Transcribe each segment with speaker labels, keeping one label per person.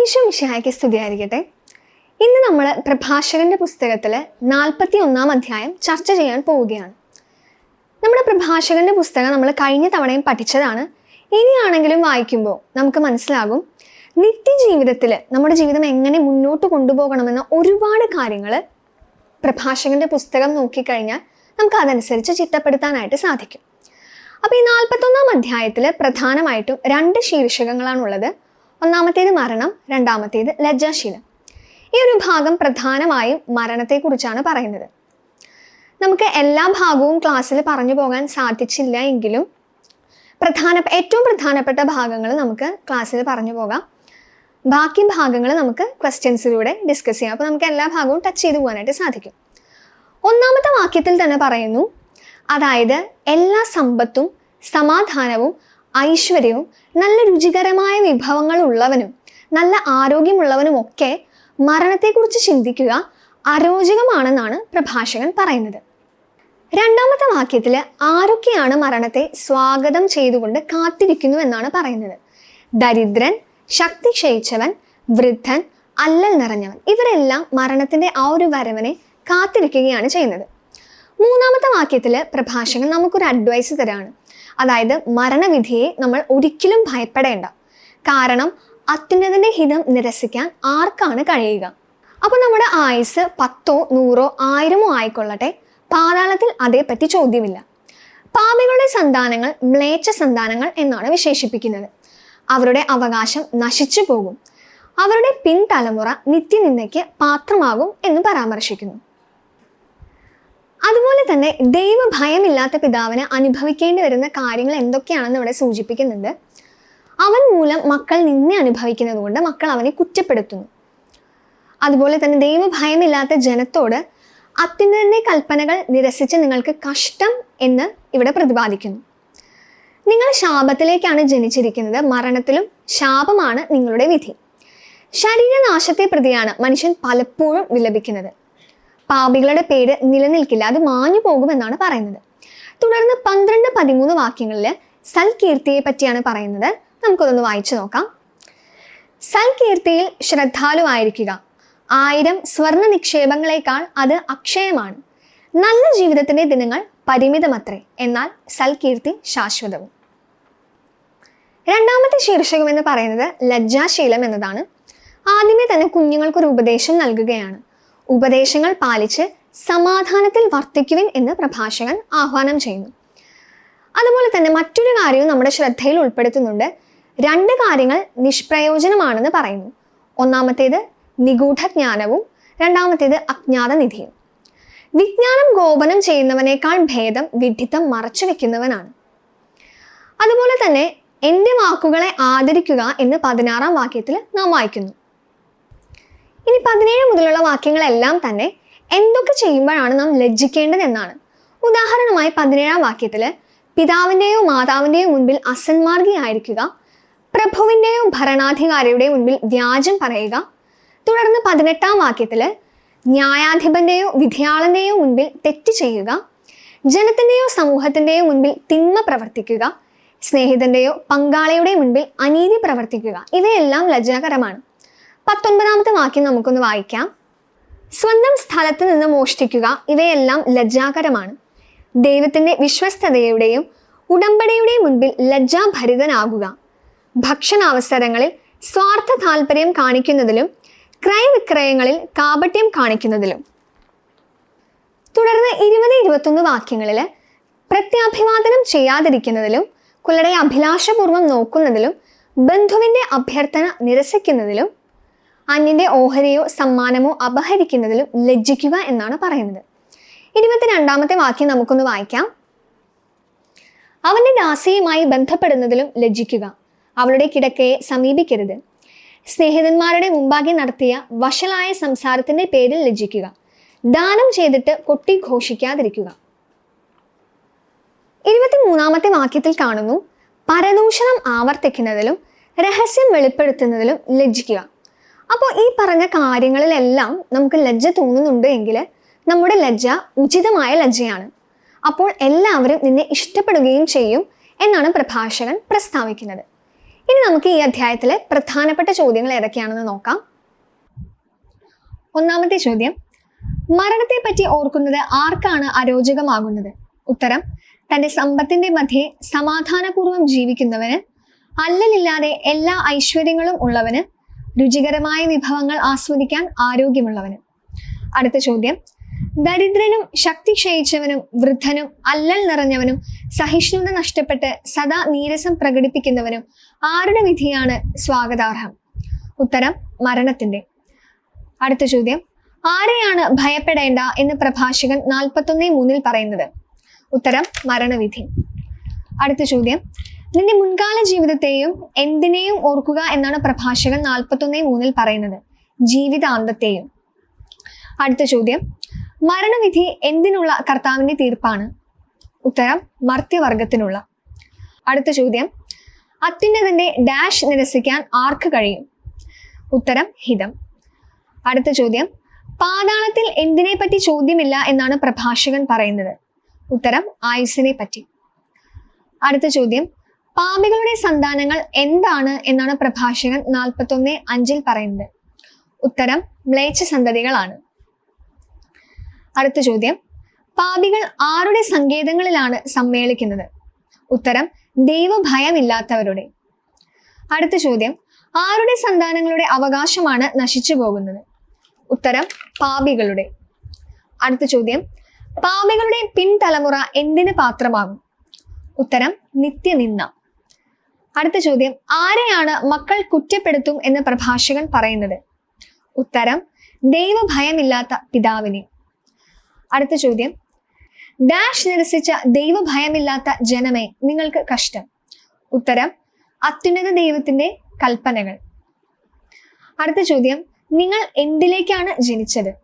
Speaker 1: ഈശോ മിശിഹായ്ക്ക് സ്തുതിയായിരിക്കട്ടെ. ഇന്ന് നമ്മൾ പ്രഭാഷകന്റെ പുസ്തകത്തിൽ നാൽപ്പത്തി ഒന്നാം അധ്യായം ചർച്ച ചെയ്യാൻ പോവുകയാണ്. നമ്മുടെ പ്രഭാഷകന്റെ പുസ്തകം നമ്മൾ കഴിഞ്ഞ തവണയും പഠിച്ചതാണ്. ഇനിയാണെങ്കിലും വായിക്കുമ്പോൾ നമുക്ക് മനസ്സിലാകും. നിത്യജീവിതത്തിൽ നമ്മുടെ ജീവിതം എങ്ങനെ മുന്നോട്ട് കൊണ്ടുപോകണമെന്ന ഒരുപാട് കാര്യങ്ങൾ പ്രഭാഷകന്റെ പുസ്തകം നോക്കിക്കഴിഞ്ഞാൽ നമുക്ക് അതനുസരിച്ച് ചിട്ടപ്പെടുത്താനായിട്ട് സാധിക്കും. അപ്പോൾ ഈ നാൽപ്പത്തൊന്നാം അധ്യായത്തിൽ പ്രധാനമായിട്ടും രണ്ട് ശീർഷകങ്ങളാണുള്ളത്. ഒന്നാമത്തേത് മരണം രണ്ടാമത്തേത് ലജ്ജാശീലം. ഈ ഒരു ഭാഗം പ്രധാനമായും മരണത്തെക്കുറിച്ചാണ് പറയുന്നത്. നമുക്ക് എല്ലാ ഭാഗവും ക്ലാസ്സിൽ പറഞ്ഞു പോകാൻ സാധിച്ചില്ല എങ്കിലും പ്രധാന ഏറ്റവും പ്രധാനപ്പെട്ട ഭാഗങ്ങൾ നമുക്ക് ക്ലാസ്സിൽ പറഞ്ഞു പോകാം. ബാക്കി ഭാഗങ്ങൾ നമുക്ക് ക്വസ്റ്റ്യൻസിലൂടെ ഡിസ്കസ് ചെയ്യാം. അപ്പോൾ നമുക്ക് എല്ലാ ഭാഗവും ടച്ച് ചെയ്തു പോകാനായിട്ട് സാധിക്കും. ഒന്നാമത്തെ വാക്യത്തിൽ തന്നെ പറയുന്നു അതായത് എല്ലാ സമ്പത്തും സമാധാനവും ഐശ്വര്യവും നല്ല രുചികരമായ വിഭവങ്ങൾ ഉള്ളവനും നല്ല ആരോഗ്യമുള്ളവനും ഒക്കെ മരണത്തെക്കുറിച്ച് ചിന്തിക്കുക അരോചകമാണെന്നാണ് പ്രഭാഷകൻ പറയുന്നത്. രണ്ടാമത്തെ വാക്യത്തിൽ ആരൊക്കെയാണ് മരണത്തെ സ്വാഗതം ചെയ്തുകൊണ്ട് കാത്തിരിക്കുന്നു എന്നാണ് പറയുന്നത്. ദരിദ്രൻ ശക്തി ക്ഷയിച്ചവൻ വൃദ്ധൻ അല്ലൽ നിറഞ്ഞവൻ ഇവരെല്ലാം മരണത്തിന്റെ ആ ഒരു വരവനെ കാത്തിരിക്കുകയാണ് ചെയ്യുന്നത്. മൂന്നാമത്തെ വാക്യത്തിൽ പ്രഭാഷകൻ നമുക്കൊരു അഡ്വൈസ് തരാണ്. അതായത് മരണവിധിയെ നമ്മൾ ഒരിക്കലും ഭയപ്പെടേണ്ട. കാരണം അത്യുന്നതിന്റെ ഹിതം നിരസിക്കാൻ ആർക്കാണ് കഴിയുക? അപ്പോൾ നമ്മുടെ ആയുസ് പത്തോ നൂറോ ആയിരമോ ആയിക്കൊള്ളട്ടെ. പാതാളത്തിൽ അതേപ്പറ്റി ചോദ്യമില്ല. പാപികളുടെ സന്താനങ്ങൾ മ്ലേച്ഛ സന്താനങ്ങൾ എന്നാണ് വിശേഷിപ്പിക്കുന്നത്. അവരുടെ അവകാശം നശിച്ചു പോകും. അവരുടെ പിൻതലമുറ നിത്യനിന്ദയ്ക്ക് പാത്രമാകും എന്ന് പരാമർശിക്കുന്നു. അതുപോലെ തന്നെ ദൈവഭയമില്ലാത്ത പിതാവിന് അനുഭവിക്കേണ്ടി വരുന്ന കാര്യങ്ങൾ എന്തൊക്കെയാണെന്ന് ഇവിടെ സൂചിപ്പിക്കുന്നുണ്ട്. അവൻ മൂലം മക്കൾ നിന്നെ അനുഭവിക്കുന്നത് കൊണ്ട് മക്കൾ അവനെ കുറ്റപ്പെടുത്തുന്നു. അതുപോലെ തന്നെ ദൈവഭയമില്ലാത്ത ജനത്തോട് അത്യുന്നതന്റെ കൽപ്പനകൾ നിരസിച്ച് നിങ്ങൾക്ക് കഷ്ടം എന്ന് ഇവിടെ പ്രതിപാദിക്കുന്നു. നിങ്ങൾ ശാപത്തിലേക്കാണ് ജനിച്ചിരിക്കുന്നത്. മരണത്തിലും ശാപമാണ് നിങ്ങളുടെ വിധി. ശരീരനാശത്തെ പ്രതിയാണ് മനുഷ്യൻ പലപ്പോഴും വിലപിക്കുന്നത്. പാപികളുടെ പേര് നിലനിൽക്കില്ല. അത് മാഞ്ഞു പോകുമെന്നാണ് പറയുന്നത്. തുടർന്ന് പന്ത്രണ്ട് പതിമൂന്ന് വാക്യങ്ങളിൽ സൽകീർത്തിയെ പറ്റിയാണ് പറയുന്നത്. നമുക്കതൊന്ന് വായിച്ചു നോക്കാം. സൽകീർത്തിയിൽ ശ്രദ്ധാലുവായിരിക്കുക. ആയിരം സ്വർണ നിക്ഷേപങ്ങളെക്കാൾ അത് അക്ഷയമാണ്. നല്ല ജീവിതത്തിന്റെ ദിനങ്ങൾ പരിമിതമത്രേ. എന്നാൽ സൽകീർത്തി ശാശ്വതവും. രണ്ടാമത്തെ ശീർഷകം എന്ന് പറയുന്നത് ലജ്ജാശീലം എന്നതാണ്. ആദ്യമേ തന്നെ കുഞ്ഞുങ്ങൾക്കൊരു ഉപദേശം നൽകുകയാണ്. ഉപദേശങ്ങൾ പാലിച്ച് സമാധാനത്തിൽ വർത്തിക്കുവിൻ എന്ന് പ്രഭാഷകൻ ആഹ്വാനം ചെയ്യുന്നു. അതുപോലെ തന്നെ മറ്റൊരു കാര്യവും നമ്മുടെ ശ്രദ്ധയിൽ ഉൾപ്പെടുത്തുന്നുണ്ട്. രണ്ട് കാര്യങ്ങൾ നിഷ്പ്രയോജനമാണെന്ന് പറയുന്നു. ഒന്നാമത്തേത് നിഗൂഢജ്ഞാനവും രണ്ടാമത്തേത് അജ്ഞാത നിധിയും വിജ്ഞാനം ഗോപനം ചെയ്യുന്നവനേക്കാൾ ഭേദം വിഡിത്തം മറച്ചു വെക്കുന്നവനാണ്. അതുപോലെ തന്നെ എന്റെ വാക്കുകളെ ആദരിക്കുക എന്ന് പതിനാറാം വാക്യത്തിൽ നാം വായിക്കുന്നു. ഇനി പതിനേഴ് മുതലുള്ള വാക്യങ്ങളെല്ലാം തന്നെ എന്തൊക്കെ ചെയ്യുമ്പോഴാണ് നാം ലജ്ജിക്കേണ്ടത് എന്നാണ്. ഉദാഹരണമായി പതിനേഴാം വാക്യത്തിൽ പിതാവിന്റെയോ മാതാവിന്റെയോ മുൻപിൽ അസന്മാർഗിയായിരിക്കുക പ്രഭുവിന്റെയോ ഭരണാധികാരിയുടെയോ മുൻപിൽ വ്യാജം പറയുക. തുടർന്ന് പതിനെട്ടാം വാക്യത്തിൽ ന്യായാധിപന്റെയോ വിധിയാളന്റെയോ മുൻപിൽ തെറ്റ് ചെയ്യുക ജനത്തിന്റെയോ സമൂഹത്തിന്റെയോ മുൻപിൽ തിന്മ പ്രവർത്തിക്കുക സ്നേഹിതന്റെയോ പങ്കാളിയുടെയോ മുൻപിൽ അനീതി പ്രവർത്തിക്കുക ഇവയെല്ലാം ലജ്ജാകരമാണ്. പത്തൊൻപതാമത്തെ വാക്യം നമുക്കൊന്ന് വായിക്കാം. സ്വന്തം സ്ഥലത്ത് നിന്ന് മോഷ്ടിക്കുക ഇവയെല്ലാം ലജ്ജാകരമാണ്. ദൈവത്തിന്റെ വിശ്വസ്തതയുടെയും ഉടമ്പടിയുടെയും മുൻപിൽ ലജ്ജാഭരിതനാകുക. ഭക്ഷണാവസരങ്ങളിൽ സ്വാർത്ഥ താല്പര്യം കാണിക്കുന്നതിലും ക്രയവിക്രയങ്ങളിൽ കാപട്യം കാണിക്കുന്നതിലും. തുടർന്ന് ഇരുപത് ഇരുപത്തൊന്ന് വാക്യങ്ങളിൽ പ്രത്യാഭിവാദനം ചെയ്യാതിരിക്കുന്നതിലും കുലടെ അഭിലാഷപൂർവം നോക്കുന്നതിലും ബന്ധുവിന്റെ അഭ്യർത്ഥന നിരസിക്കുന്നതിലും അന്യന്റെ ഓഹരിയോ സമ്മാനമോ അപഹരിക്കുന്നതിലും ലജ്ജിക്കുക എന്നാണ് പറയുന്നത്. ഇരുപത്തിരണ്ടാമത്തെ വാക്യം നമുക്കൊന്ന് വായിക്കാം. അവന്റെ ദാസിയുമായി ബന്ധപ്പെടുന്നതിലും ലജ്ജിക്കുക. അവളുടെ കിടക്കയെ സമീപിക്കരുത്. സ്നേഹിതന്മാരുടെ മുമ്പാകെ നടത്തിയ വഷളായ സംസാരത്തിന്റെ പേരിൽ ലജ്ജിക്കുക. ദാനം ചെയ്തിട്ട് കൊട്ടി ഘോഷിക്കാതിരിക്കുക. ഇരുപത്തിമൂന്നാമത്തെ വാക്യത്തിൽ കാണുന്നു. പരദൂഷണം ആവർത്തിക്കുന്നതിലും രഹസ്യം വെളിപ്പെടുത്തുന്നതിലും ലജ്ജിക്കുക. അപ്പോൾ ഈ പറഞ്ഞ കാര്യങ്ങളിലെല്ലാം നമുക്ക് ലജ്ജ തോന്നുന്നുണ്ട് എങ്കിൽ നമ്മുടെ ലജ്ജ ഉചിതമായ ലജ്ജയാണ്. അപ്പോൾ എല്ലാവരും നിന്നെ ഇഷ്ടപ്പെടുകയും ചെയ്യും എന്നാണ് പ്രഭാഷകൻ പ്രസ്താവിക്കുന്നത്. ഇനി നമുക്ക് ഈ അധ്യായത്തിലെ പ്രധാനപ്പെട്ട ചോദ്യങ്ങൾ ഏതൊക്കെയാണെന്ന് നോക്കാം. ഒന്നാമത്തെ ചോദ്യം. മരണത്തെ പറ്റി ഓർക്കുന്നത് ആർക്കാണ് അരോചകമാകുന്നത്? ഉത്തരം. തന്റെ സമ്പത്തിന്റെ മധ്യേ സമാധാനപൂർവം ജീവിക്കുന്നവന് അല്ലലില്ലാതെ എല്ലാ ഐശ്വര്യങ്ങളും ഉള്ളവന് രുചികരമായ വിഭവങ്ങൾ ആസ്വദിക്കാൻ ആരോഗ്യമുള്ളവന്. അടുത്ത ചോദ്യം. ദരിദ്രനും ശക്തി ക്ഷയിച്ചവനും വൃദ്ധനും അല്ലൽ നിറഞ്ഞവനും സഹിഷ്ണുത നഷ്ടപ്പെട്ട് സദാ നീരസം പ്രകടിപ്പിക്കുന്നവനും ആരുടെ വിധിയാണ് സ്വാഗതാർഹം? ഉത്തരം മരണത്തിന്റെ. അടുത്ത ചോദ്യം. ആരെയാണ് ഭയപ്പെടേണ്ട എന്ന് പ്രഭാഷകൻ നാൽപ്പത്തൊന്നേ മൂന്നിൽ പറയുന്നത്? ഉത്തരം മരണവിധി. അടുത്ത ചോദ്യം. നിന്റെ മുൻകാല ജീവിതത്തെയും എന്തിനേയും ഓർക്കുക എന്നാണ് പ്രഭാഷകൻ നാൽപ്പത്തൊന്നേ മൂന്നിൽ പറയുന്നത്. ജീവിതാന്തത്തെയും. അടുത്ത ചോദ്യം. മരണവിധി എന്തിനുള്ള കർത്താവിന്റെ തീർപ്പാണ്? ഉത്തരം മർത്യവർഗത്തിനുള്ള. അടുത്ത ചോദ്യം. അത്യുന്നതന്റെ ഡാഷ് നിരസിക്കാൻ ആർക്ക് കഴിയും? ഉത്തരം ഹിതം. അടുത്ത ചോദ്യം. പാതാളത്തിൽ എന്തിനെ പറ്റി ചോദ്യമില്ല എന്നാണ് പ്രഭാഷകൻ പറയുന്നത്? ഉത്തരം ആയുസിനെ പറ്റി അടുത്ത ചോദ്യം. പാപികളുടെ സന്താനങ്ങൾ എന്താണ് എന്നാണ് പ്രഭാഷകൻ നാൽപ്പത്തൊന്ന് അഞ്ചിൽ പറയുന്നത്. ഉത്തരം മ്ലേച്ഛ സന്തതികളാണ്. അടുത്ത ചോദ്യം പാപികൾ ആരുടെ സങ്കേതങ്ങളിലാണ് സമ്മേളിക്കുന്നത്? ഉത്തരം ദൈവഭയമില്ലാത്തവരുടെ. അടുത്ത ചോദ്യം ആരുടെ സന്താനങ്ങളുടെ അവകാശമാണ് നശിച്ചു പോകുന്നത്? ഉത്തരം പാപികളുടെ. അടുത്ത ചോദ്യം പാപികളുടെ പിൻതലമുറ എന്തിന് പാത്രമാകും? ഉത്തരം നിത്യനിന്ദ. അടുത്ത ചോദ്യം ആരെയാണ് മക്കൾ കുറ്റപ്പെടുത്തും എന്ന് പ്രഭാഷകൻ പറയുന്നത്? ഉത്തരം ദൈവഭയമില്ലാത്ത പിതാവിനെ. അടുത്ത ചോദ്യം ഡാഷ് നിരസിച്ച ദൈവഭയമില്ലാത്ത ജനമേ നിങ്ങൾക്ക് കഷ്ടം? ഉത്തരം അത്യുന്നത ദൈവത്തിന്റെ കൽപ്പനകൾ. അടുത്ത ചോദ്യം നിങ്ങൾ എന്തിലേക്കാണ് ജനിച്ചത്?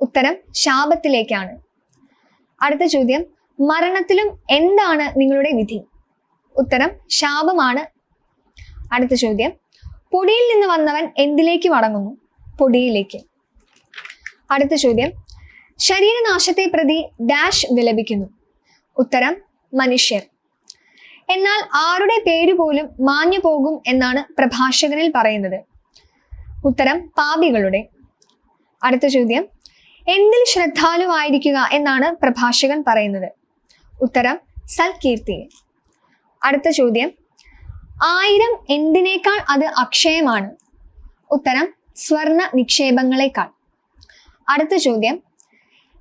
Speaker 1: ഉത്തരം ശാപത്തിലേക്കാണ്. അടുത്ത ചോദ്യം മരണത്തിലും എന്താണ് നിങ്ങളുടെ വിധി? ഉത്തരം ശാപമാണ്. അടുത്ത ചോദ്യം. പൊടിയിൽ നിന്ന് വന്നവൻ എന്തിലേക്ക് മടങ്ങുന്നു? പൊടിയിലേക്ക്. അടുത്ത ചോദ്യം. ശരീരനാശത്തെ പ്രതി ഡാഷ് വിലപിക്കുന്നു. ഉത്തരം മനുഷ്യർ എന്നാൽ ആരുടെ പേര് പോലും മാഞ്ഞു പോകും എന്നാണ് പ്രഭാഷകനിൽ പറയുന്നത്. ഉത്തരം പാപികളുടെ. അടുത്ത ചോദ്യം. എന്തിൽ ശ്രദ്ധാലുവായിരിക്കുക എന്നാണ് പ്രഭാഷകൻ പറയുന്നത്? ഉത്തരം സൽകീർത്തി അടുത്ത ചോദ്യം. ആയിരം എന്തിനേക്കാൾ അത് അക്ഷയമാണ്? ഉത്തരം സ്വർണ നിക്ഷേപങ്ങളെക്കാൾ. അടുത്ത ചോദ്യം.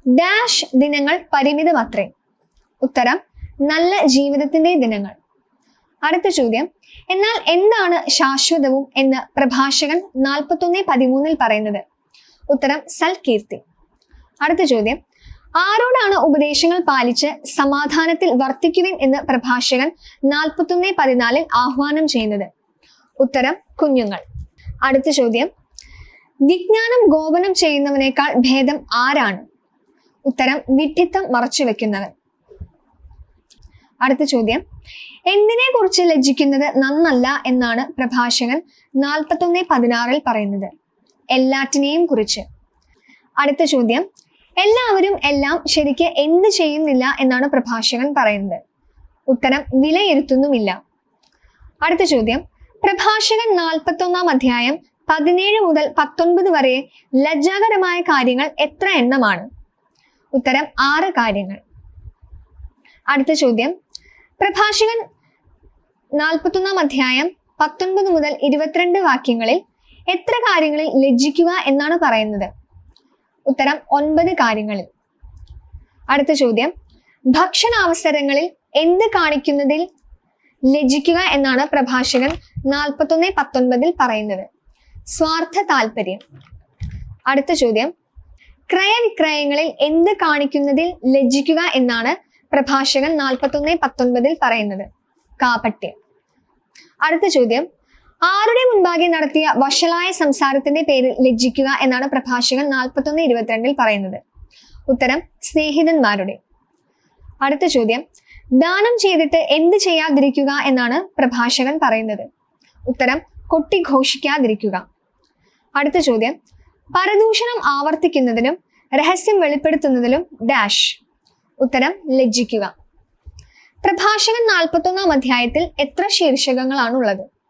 Speaker 1: ഡാഷ് ദിനങ്ങൾ പരിമിതമത്രേ? ഉത്തരം നല്ല ജീവിതത്തിന്റെ ദിനങ്ങൾ. അടുത്ത ചോദ്യം. എന്നാൽ എന്താണ് ശാശ്വതവും എന്ന് പ്രഭാഷകൻ നാൽപ്പത്തൊന്ന് പതിമൂന്നിൽ പറയുന്നത്? ഉത്തരം സൽകീർത്തി. അടുത്ത ചോദ്യം. ആരോടാണ് ഉപദേശങ്ങൾ പാലിച്ച് സമാധാനത്തിൽ വർത്തിക്കുവിൻ എന്ന് പ്രഭാഷകൻ നാൽപ്പത്തൊന്ന് പതിനാലിൽ ആഹ്വാനം ചെയ്യുന്നത്? ഉത്തരം കുഞ്ഞുങ്ങൾ. അടുത്ത ചോദ്യം. വിജ്ഞാനം ഗോപനം ചെയ്യുന്നവനേക്കാൾ ഭേദം ആരാണ്? ഉത്തരം വിഡ്ഢിത്തം മറച്ചു വെക്കുന്നവൻ അടുത്ത ചോദ്യം. എന്തിനെ കുറിച്ച് ലജ്ജിക്കുന്നത് നന്നല്ല എന്നാണ് പ്രഭാഷകൻ നാൽപ്പത്തൊന്ന് പതിനാറിൽ പറയുന്നത്. എല്ലാറ്റിനെയും കുറിച്ച്. അടുത്ത ചോദ്യം. എല്ലാവരും എല്ലാം ശരിക്ക് എന്ത് ചെയ്യുന്നില്ല എന്നാണ് പ്രഭാഷകൻ പറയുന്നത്. ഉത്തരം വിലയിരുത്തുന്നുമില്ല. അടുത്ത ചോദ്യം. പ്രഭാഷകൻ നാൽപ്പത്തൊന്നാം അധ്യായം പതിനേഴ് മുതൽ പത്തൊൻപത് വരെ ലജ്ജാകരമായ കാര്യങ്ങൾ എത്ര എണ്ണമാണ്? ഉത്തരം ആറ് കാര്യങ്ങൾ. അടുത്ത ചോദ്യം. പ്രഭാഷകൻ നാൽപ്പത്തൊന്നാം അധ്യായം പത്തൊൻപത് മുതൽ ഇരുപത്തിരണ്ട് വാക്യങ്ങളിൽ എത്ര കാര്യങ്ങളിൽ ലജ്ജിക്കുക എന്നാണ് പറയുന്നത്? ഉത്തരം ഒൻപത് കാര്യങ്ങളിൽ. അടുത്ത ചോദ്യം. ഭക്ഷണാവസരങ്ങളിൽ എന്ത് കാണിക്കുന്നതിൽ ലജിക്കുക എന്നാണ് പ്രഭാഷകൻ നാൽപ്പത്തൊന്ന് പത്തൊൻപതിൽ പറയുന്നത്. സ്വാർത്ഥ താല്പര്യം അടുത്ത ചോദ്യം. ക്രയവിക്രയങ്ങളിൽ എന്ത് കാണിക്കുന്നതിൽ ലജ്ജിക്കുക എന്നാണ് പ്രഭാഷകൻ നാൽപ്പത്തൊന്ന് പത്തൊൻപതിൽ പറയുന്നത്. കാപട്യം. അടുത്ത ചോദ്യം. ആരുടെ മുൻപാകെ നടത്തിയ വഷളായ സംസാരത്തിന്റെ പേരിൽ ലജ്ജിക്കുക എന്നാണ് പ്രഭാഷകൻ നാൽപ്പത്തൊന്ന് ഇരുപത്തിരണ്ടിൽ പറയുന്നത്. ഉത്തരം സ്നേഹിതന്മാരുടെ. അടുത്ത ചോദ്യം ദാനം ചെയ്തിട്ട് എന്ത് ചെയ്യാതിരിക്കുക എന്നാണ് പ്രഭാഷകൻ പറയുന്നത്. ഉത്തരം കൊട്ടിഘോഷിക്കാതിരിക്കുക അടുത്ത ചോദ്യം പരദൂഷണം ആവർത്തിക്കുന്നതിലും രഹസ്യം വെളിപ്പെടുത്തുന്നതിലും ഡാഷ്. ഉത്തരം ലജ്ജിക്കുക. പ്രഭാഷകൻ നാൽപ്പത്തൊന്നാം അധ്യായത്തിൽ എത്ര ശീർഷകങ്ങളാണുള്ളത്?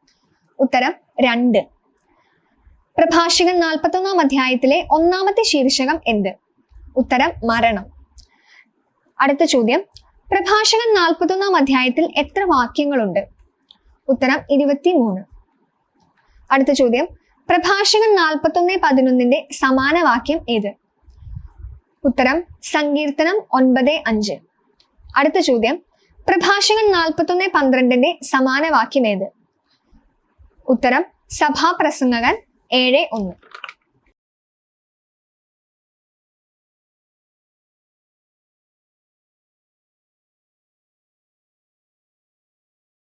Speaker 1: ഉത്തരം രണ്ട്. പ്രഭാഷകൻ നാൽപ്പത്തൊന്നാം അധ്യായത്തിലെ ഒന്നാമത്തെ ശീർഷകം എന്ത്? ഉത്തരം മരണം. അടുത്ത ചോദ്യം. പ്രഭാഷകൻ നാൽപ്പത്തൊന്നാം അധ്യായത്തിൽ എത്ര വാക്യങ്ങളുണ്ട്? ഉത്തരം ഇരുപത്തിമൂന്ന്. അടുത്ത ചോദ്യം. പ്രഭാഷകൻ നാൽപ്പത്തൊന്ന് പതിനൊന്നിന്റെ സമാന വാക്യം ഏത്? ഉത്തരം സങ്കീർത്തനം ഒൻപത് അഞ്ച്. അടുത്ത ചോദ്യം. പ്രഭാഷകൻ നാൽപ്പത്തൊന്ന് പന്ത്രണ്ടിന്റെ സമാന വാക്യം ഏത്? ഉത്തരം സഭാപ്രസംഗകൻ ഏഴ് ഒന്ന്.